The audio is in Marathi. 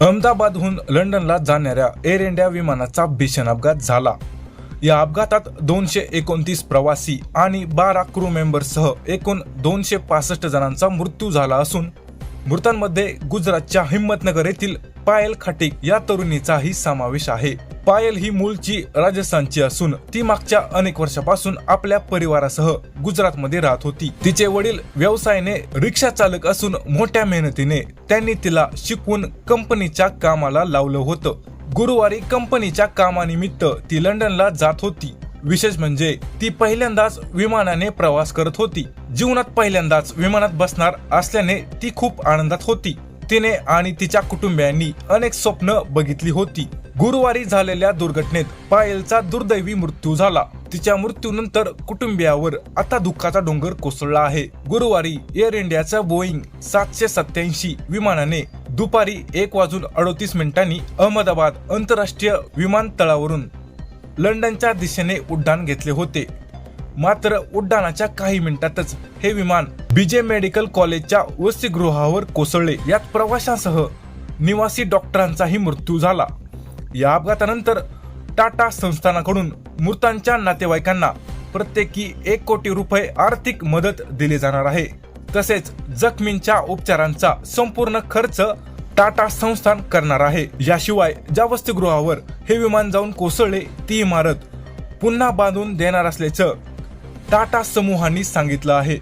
अहमदाबादहून लंडनला जाणाऱ्या एअर इंडिया विमानाचा भीषण अपघात झाला. या अपघातात दोनशे एकोणतीस प्रवासी आणि बारा क्रू मेंबरसह एकूण दोनशे पासष्ट जणांचा मृत्यू झाला असून मृतांमध्ये गुजरातच्या हिंमतनगर येथील पायल खटिक या तरुणीचाही समावेश आहे. पायल ही मूळची राजस्थानची असून ती मागच्या अनेक वर्षापासून आपल्या परिवारासह गुजरातमध्ये राहत होती. तिचे वडील व्यवसायाने रिक्षा चालक असून मोठ्या मेहनतीने त्यांनी तिला शिकवून कंपनीच्या कामाला लावलं होतं. गुरुवारी कंपनीच्या कामानिमित्त ती लंडनला जात होती. विशेष म्हणजे ती पहिल्यांदाच विमानाने प्रवास करत होती. जीवनात पहिल्यांदाच विमानात बसणार असल्याने ती खूप आनंदात होती. तिने आणि तिच्या कुटुंबियांनी अनेक स्वप्न बघितली होती. गुरुवारी झालेल्या दुर्घटनेत पायलचा दुर्दैवी मृत्यू झाला. तिच्या मृत्यूनंतर कुटुंबियावर आता दुःखाचा डोंगर कोसळला आहे. गुरुवारी एअर इंडियाच्या बोईंग सातशे सत्याऐंशी विमानाने दुपारी एक वाजून अडोतीस मिनिटांनी अहमदाबाद आंतरराष्ट्रीय विमानतळावरून लंडनच्या दिशेने उड्डाण घेतले होते. मात्र उड्डाणाच्या काही मिनिटातच हे विमान बीजे मेडिकल कॉलेजच्या वसतिगृहावर कोसळले. यात प्रवाशांसह निवासी डॉक्टरांचाही मृत्यू झाला. या अपघातानंतर टाटा संस्थानाकडून मृतांच्या नातेवाईकांना प्रत्येकी एक कोटी रुपये आर्थिक मदत दिली जाणार आहे. तसेच जखमींच्या उपचारांचा संपूर्ण खर्च टाटा संस्थान करणार आहे. याशिवाय ज्या वसतिगृहावर हे विमान जाऊन कोसळले ती इमारत पुन्हा बांधून देणार असल्याचं टाटा समूहांनी सांगितलं आहे.